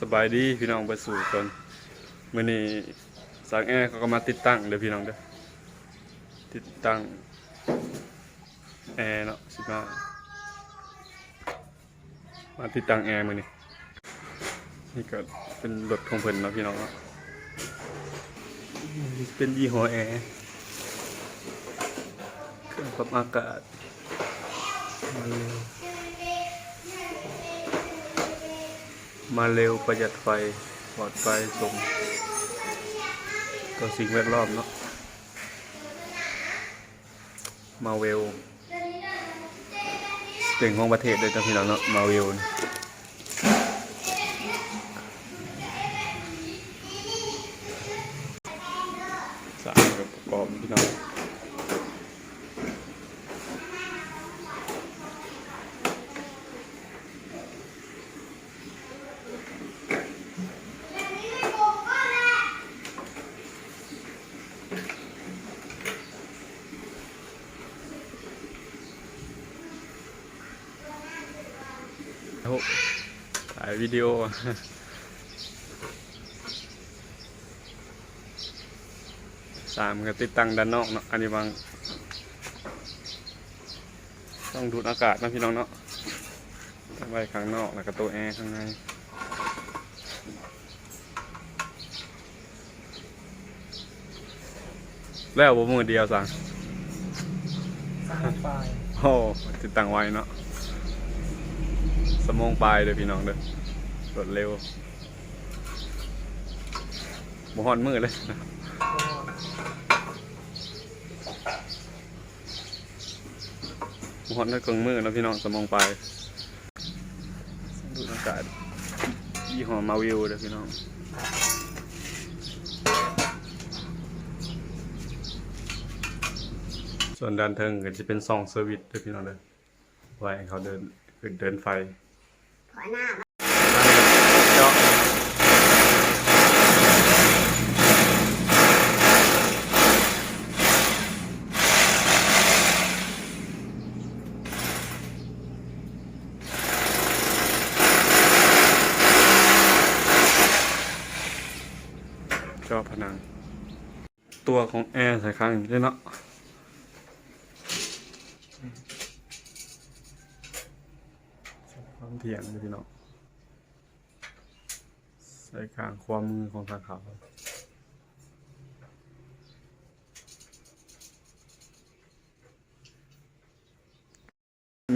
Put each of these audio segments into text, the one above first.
สบายดีพี่น้องไปสู่กันมื่อนี้สางแอร์เขาก็มาติดตั้งเด้อพี่น้องเด้อติดตั้งแอร์เนาะสิมามาติดตั้งแอร์มื่อนี้นี่ก็เป็นรถของเพิ่นเนาะพี่น้องเนาะเป็นยี่ห้อแอร์เครื่องปรับอากาศมาเร็ว มาเร็วประหยัดไฟปลอดไฟสมต่อสิ่งแวดล้อมเนาะมาเวลเก่งของประเทศเลยจ้ะพี่น้องเนาะมาเวลสามกับประกอบพี่น้อง วิดีโอ สามก็ติดตั้งด้านนอกเนาะ อันนี้บาง ต้องดูดอากาศนะพี่น้องเนาะตั้งไว้ข้างนอกแล้วก็ตัวแอร์ข้างในแล้วบ่มือเดียวสั่งสร้างไฟล์โอ้ติดตั้งไว้เนาะสมองปลายเด้อพี่น้องเด้อ รวดเร็วบอนมือเลยบอนด้เครื่งมือแล้วพี่น้องสมองไปดูอากาศยี่ห้อมาวิวเด้อพี่น้องส่วนด้านเทิงก็จะเป็นซองเซอร์วิสด้วยพี่น้องเลยไว้ให้เขาเดินขึ้นเดินไฟ ขอหน้า เจาะเจาะผนัง ตัวของแอร์ใส่ข้างอย่างนี้เนาะความเถียงเลยพี่น้องใส่ข้างความมือของทางขาว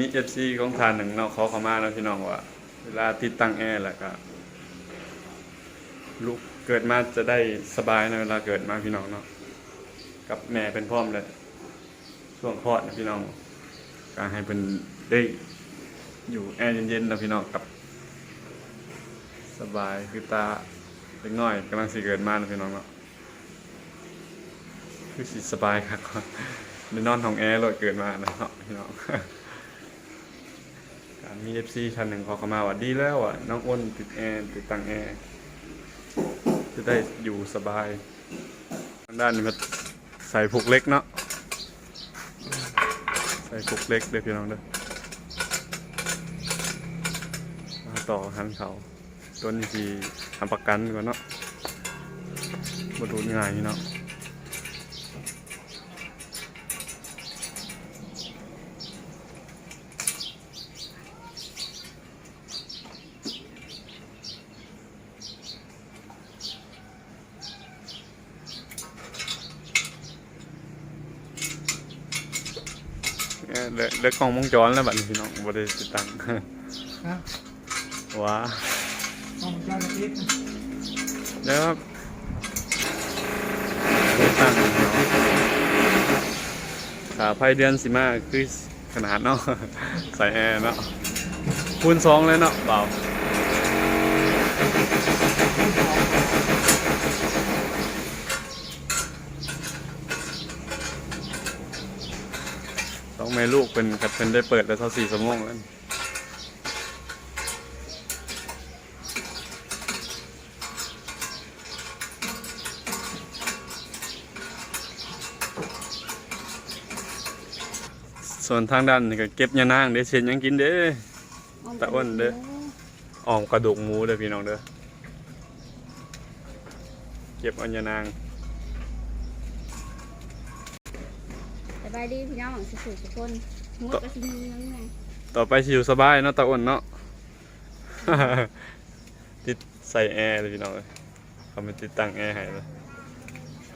มีเอฟซีของทานหนึ่งเนาะเขาเข้ามาแล้วพี่น้องว่า เวลาติดตั้งแอร์แล้วก็ลูกเกิดมาจะได้สบายในเวลาเกิดมาพี่น้องเนาะ กับแม่เป็นพ่อมเลยช่วงคลอดนะพี่น้องการให้เป็นได้อยู่แอร์เย็นๆนะพี่น้องกับ สบายคือตาเล็กน้อยกำลังสิเกิดมานะพี่น้องเนาะคือสิสบายครับได้นอนห้องแอร์เลยเกิดมานะเนาะพี่น้องการมีเอฟซีชั้นหนึ่งขาเข้ามาว่าดีแล้วอะน้องอ้นติดแอร์ติดตั้งแอร์จะได้อยู่สบายทางด้านนี้มัน ใส่ผูกเล็กเนาะใส่ผูกเล็กเด้อพี่น้องเด้อมาต่อหันเขาตัวนี้คือทำประกันก่อนเนาะบดูง่ายเนาะ เอ่อเหลือเหลือกล้องวงจรแล้วบัดนี้พี่น้องบริติดตั้งนะว้าห้องเจ้าหน้าที่แล้วครับตั้งเนาะขาไฟเดือนสิมาคือขนาดเนาะใส่แอร์เนาะคูณสองเลยเนาะเปล่าต้องไม่ลูกเป็นกัดเป็นได้เปิดแล้วเท่าสี่สมงแล้วส่วนทางด้านนี่ก็เก็บยานางเด้เชนยังกินเด้ตะอ้นเด้อออมกระดูกหมูเด้อพี่น้องเด้อเก็บอัญญานางายดีพี่น้องสุขทุกคนงดก็สิมีนั่นไงต่อไปสิอยู่สบายเนาะตาอ้วนเนาะติดใส่แอร์เลยพี่น้องเอ้ยเขาไม่ติดตั้งแอร์ให้เลย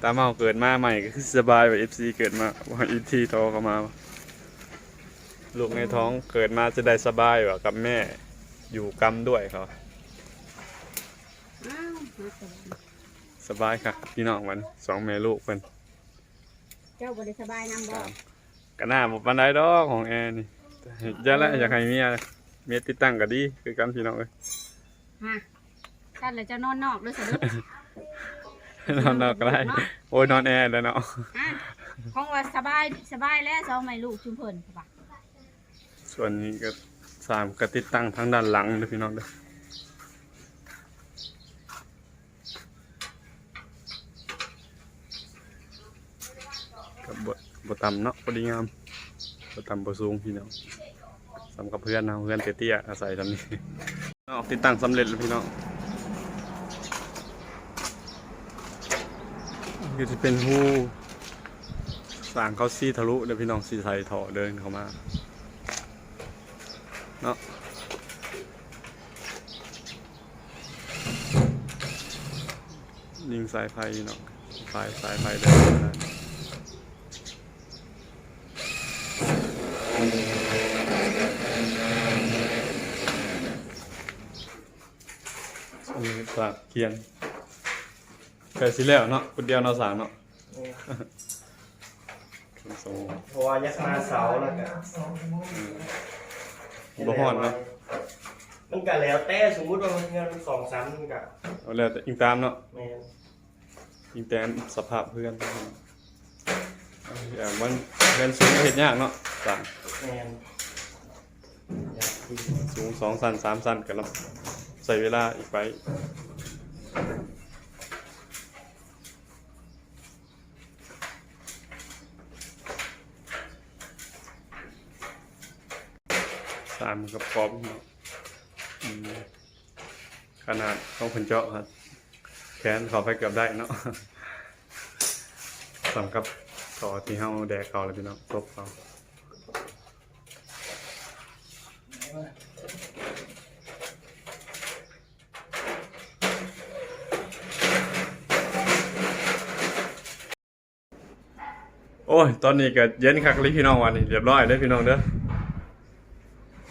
ตามเมาเกิดมาใหม่ก็คือสบายกว่า FC เกิดมาว่าอีทีโตเข้ามาลูกในท้องเกิดมาจะได้สบายกว่ากับแม่อยู่กรรมด้วยเขาอ้าวมาสบายสบายค่ะ พี่น้องมันสองแม่ลูกเพิ่น เจ้าบริสบายนำบ่ก็น่าบ่ปานใดดอกของแอร์นี่อย่าละอยากให้เมียเมียติดตั้งก็ดีคือกันพี่น้องเอ้ยฮะท่านเลยเจ้านอนนอกด้วยสะดุดนอนนอกก็ได้โอ้ยนอนแอร์แล้วเนาะอะของว่าสบายสบายแล้วสองไม่ลูกชุมเพิ่นป่ะส่วนนี้ก็สามก็ติดตั้งทางด้านหลังเด้อพี่น้องเด้อกั บต่ำเนาะพอดีงามบต่ำบสูงพี่น้องสำกับเพื่อนนะเพื่อนเตี้ยอาศัยทำนี้ออกติดตั้งสำเร็จแล้วพี่น้องก็จะเป็นหูสางเขาซีทะลุเดี๋ยวพี่น้องซีไทยถอเดินเข้ามาเนาะยิงสายไฟเนาะสายสายไฟเดินได้ อันนี้ปากเคียงเคยสิแล้วเนาะคนเดียวเนาะสามเนาะสองเพราะว่ายักษ์มาเสาแล้วก็บ่ฮ้อนเนาะมันก็แล้วแต่สมมุติว่ามันเงินสองสามมันก็เอาแล้วแต่อิงตามเนาะแม่นอิงแตนสภาพเพื่อนอย่างมันเพื่อนสูงก็เห็นยากเนาะต่าง แมนอยากกินสูงสองสันสามสันกันแล้วใส่เวลาอีกไปสามกับพร้อมเนาะอืมขนาดต้องพิ่นเจาะครับแขนเขาไปเกือบได้เนาะสำกับต่อที่เฮาแดกเขาเลยพี่น้องตบเขา อ้ย ตอนนี้ก็เย็นคักเลยพี่น้องวันนี้เรียบร้อยเลยพี่น้องเด้อ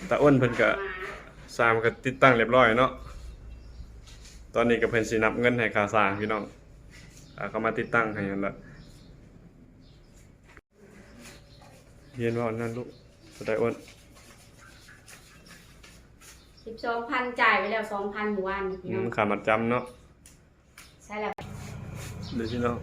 ตาอ้วนเพิ่นก็มาสร้างก็ติดตั้งเรียบร้อยเนาะ ตอนนี้ก็เพิ่นสินับเงินให้ค่าสร้างพี่น้องอ่าเขามาติดตั้งให้นั่นละเรียนว่าอันนั่นลูกสไตล์อ้วนสิบสองพันจ่ายไปแล้วสองพันหมู่บ้านนี่พี่อืน้อมงขามัดจำเนาะใช่แล้วเดี๋ยวพี่น้อง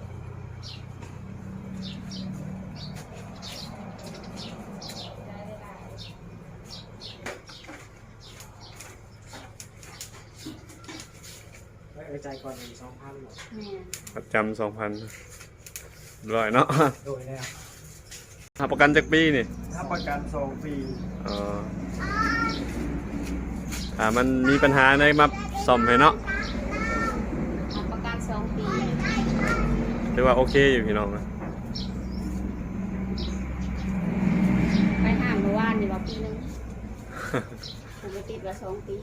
ไว้ใจ ก่อนหนึ่งสองพันหรอกแม่มัดจำสองพันร้อยเนาะ โดยแล้วหาประกันจากปีนี่ถ้าประกันสองปีเออถ้ามันมีปัญหาในมาซ่อมให้เนาะรับประกันสองปีหรือว่าโอเคอยู่พี่น้องนะไปห้างเมื่อวานนี่ว่าปีหนึงผมก็ติดว่าสองปี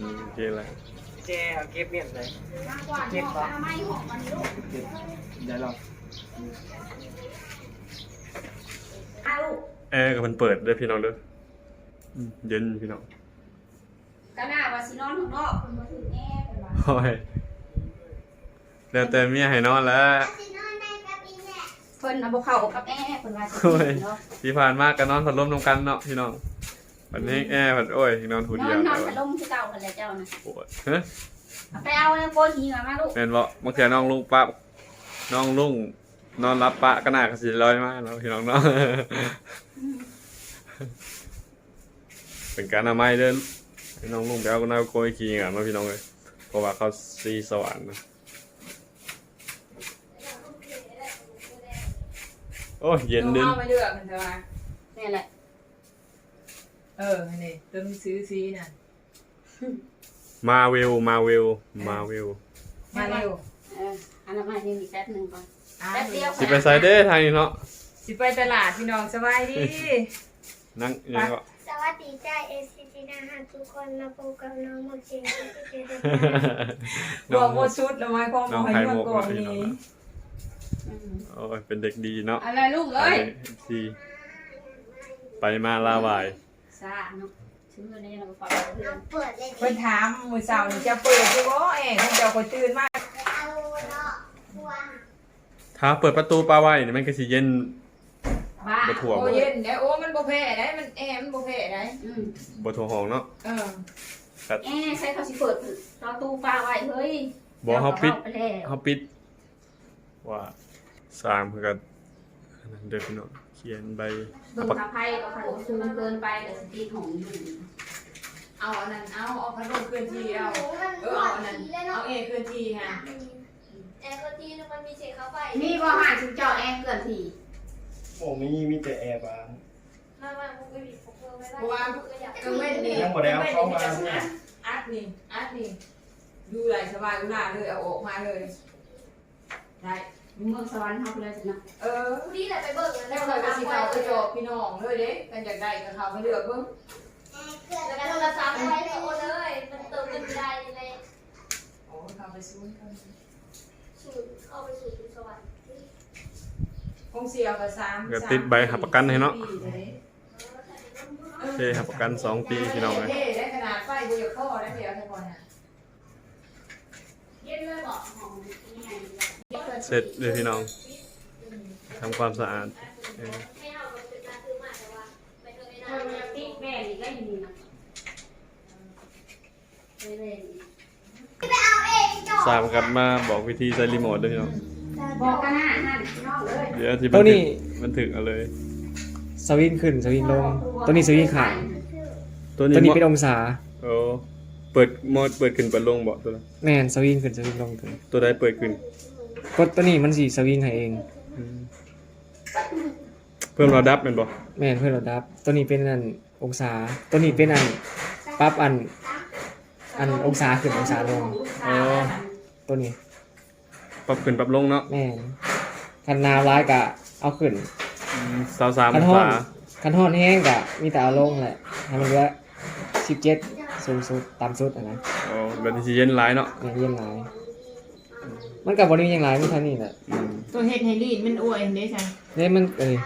อืมโอเคเลยแจเอาเก็บเมียนเลยมากกว่าหอกอนามัยหอกมันลูกเก็บเดี๋ยวเราอ้าวลูกแอร์ก็มันเปิดด้วยพี่น้องเด้ออืมเย็นพี่น้องก็น่าว่าสินอนข้างนอกคุณมาถึงแน่เป็นว่าโอ้ยแล้วแต่เมียให้นอนแล้วเพิ่นน่ะบ่เข้ากับแอร์เพิ่นว่าสิโอ้ยเนาะที่ผ่านมาก็นอนพัดลมนำกันเนาะพี่น้อง วันนี้แอร์พัดโอ้ยนอนหูนเดีอยวนนอนแต่พัดลว่ามคือเก่ากันแหละเจ้านะปวดเฮ้ยเอาไปเอาโกหีมามาลูกแม่นบ่บางเทีน้องลุงปั๊บน้องลุงนอนรับปะก็น่าก็สิลอยมาเนาะพี่น้องเนาะ เป็นการอนามัยเด้อให้น้องลุงไปเอาก็น่าโกยขี้อะมาพี่น้องเลยเพราะว่าเขาซีสวรรค์นะโอ้ยเย็นดินเอาไปเลือกกันเถอะว่านี่แหละไป เออนี่ตัวมีซื้อซีน่ะ มาเวลมาเวลมาเวลมาเร็วเอออันนั้นมาเรียนอีกแป๊บหนึงก่อนอะแป๊บเดียวสิไปไซเดอร์ทางนี้เนาะสิไปตลาดพี่น้องสบายดี นั่งยังก็ สวัสดีจ้าเอซีจีนาหาทุกคนมาพบกับน้องโมจิงที่เจอได้บอกว่าชุดแล้วไม้ความน้องให้ไข่เมื่มุอกก่อนเนาะพี่น้องนี้ เนาะอืมโอ้ยเป็นเด็กดีเนาะอะไรลูกไปเอ้ยซีไปมาลาวาย ซาเนาะชื่อนี้เราก็ฟังเพื่อนเปิดเลยเพิ่นถามมื้อเช้านี่จะเปิดอยู่บ่แอ่เพิ่นเจ้าก็ตื่นมาเอาเนาะวางถ้าเปิดประตูปลาไว้นี่มันก็สิเย็น บ้าบ่ถ่วงโอ้เย็นได้โอ้มันบ่แพ้ได้มันแอมันบ่แพ้ได้อืมบ่ทั่วห้องเนาะเออเอ๊ะใช่เขาสิเปิดเราตู้ปลาไว้เฮ้ยบ่เฮาปิดไปแล้วเฮาปิดว่าสร้างเพื่อกันอันนั้นเด้อพี่น้อง เขียนใบเบิ่งทางไพ่ก็ขันซูมเกินไปแต่สตีของอยู่เอาอันนั้นเอาเอาพัดลมเคลื่อนที่เอามันเออเอาอันนั้นเอาเอเคลื่อนที่ฮะแอร์ก็ทีนึงมันมีเสียงเข้าไปมีบ่หาถึงเจาะแอร์เกินทีโอ้มีมีแต่แอร์บางมามาพวกไม่มีพวกเพิ่มไม่ได้เพราะว่าก็อยากก็ไม่ดียังบ่ได้เอาเข้ามาเนี่ยอัดนี่อัดนี่ดูไหลสบายอุณาเลยเอาออกมาเลยได้ เมืองสวรรค์เฮาไปเลยสินะเออผู้ที่แหละไปเบิกแล้วเราก็สิเขาไปจบพี่น้องเลยเด้กันอยากได้ก็เขาไปเลือกเบิ่งแล้วก็โทรศัพท์ไปเลยโอนเลย มันเติมเงินไม่ได้ในโอ้เขาไปซื้อกันสูตรเข้าไปสู่สวรรค์คงเสียกับสามก็ติดใบหับประกันให้เนาะปีเลยโอเคหับประกันสองปีพี่น้องเลยเท่ได้ขนาดไฟบุยข้อได้เดียวแค่พอน่ะเย็นเลยบ่ของนี่ไง เสร็จเลยพี่น้องทำความสะอาดเออให้เอาไปซื้อมาซื้อมาแต่ว่าไปเจอไม่ได้เออมันติดแม่นี่ก็อยู่นี่นะเล่นเอาเองจบสามกันมาบอกวิธีใช้รีโมทด้วยพี่น้องๆบอกกันนะนั่นพี่น้องเลยเดี๋ยวที่ตัวนี้มันถึกเอาเลย สวิงขึ้นสวิงลง ตัวนี้สวิงขาตัวตัวนี้นี้เป็นองศา โอ้เปิดโหมดเปิดขึ้นเปิดลงบอกตัวนั้นแมนสวิงขึ้นสวิงลงถึงตัวใดเปิดขึ้น กดตัวนี้มันสีสวิงให้เองอืมเพิ่มระดับแมันบอกแมนเพื่อเราดับ ตัวนี้เป็นอันองศา ตัวนี้เป็นอันปรับอัน อันองศาขึ้นองศาลง อ๋อตัวนี้ปรับขึ้นปรับลงเนาะแม่นคันหนาวร้ายกะเอาขึ้น สาวสามคันองห้อนศาคันห้อนแห้งกะมีแต่เอาลงแหละให้มันเหลือสิบเจ็ดสูงสุดต่ำสุดอะนะโอ้แบบที่สิเย็นร้ายเนาะ อย่างเยี่ยมหลาย มันกับบริเวณยังหลายมันเท่านี้แหละอืมตัวเฮ็ดให้ลีดมันอวยเด้ใช่เนี่ยมันเอ้ย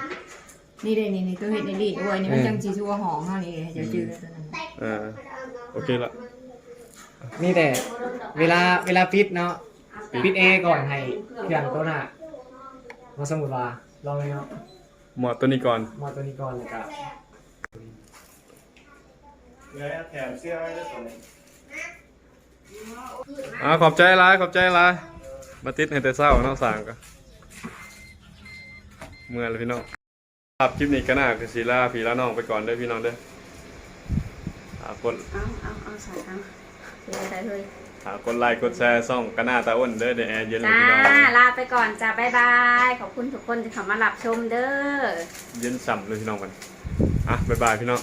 นี่เด้นี่นี่ตัวเฮ็ดให้ลีดอวยนี่มันจังสิชัวหอมเฮานี่จะจืดตัวนั้นอ่าโอเคละมีแต่เวลาเวลาปิดเนาะปิดแอร์ก่อนให้เครื่องตัวน่ะมาสมมุติว่าลองเลยเนาะหมอดตัวนี้ก่อนมอตัวนี้ก่อนเลยกะแล้วแถมเสื้อให้ด้วยตัวนี้อ่าขอบใจร้ายขอบใจร้าย มาติดให้แต่เศร้าเนาะสร้างก็เมื่อเลยพี่น้องครับคลิปนี้ก็น่าคือสีลาพี่ละน้องไปก่อนเด้อพี่น้องเด้อหากดเอาเอาเอาใส่เอาเฮ้ยใส่เลยหากดไลค์กดแชร์ซ่องก็น่าตาอ้นเด้อเดี๋ยวแอร์เย็นเลยจ้าพี่น้องลาไปก่อนจ้าบ๊ายบายขอบคุณทุกคนที่เข้ามารับชมเด้อ เย็นฉ่ำเลยพี่น้องกันอะบ๊ายบายพี่น้อง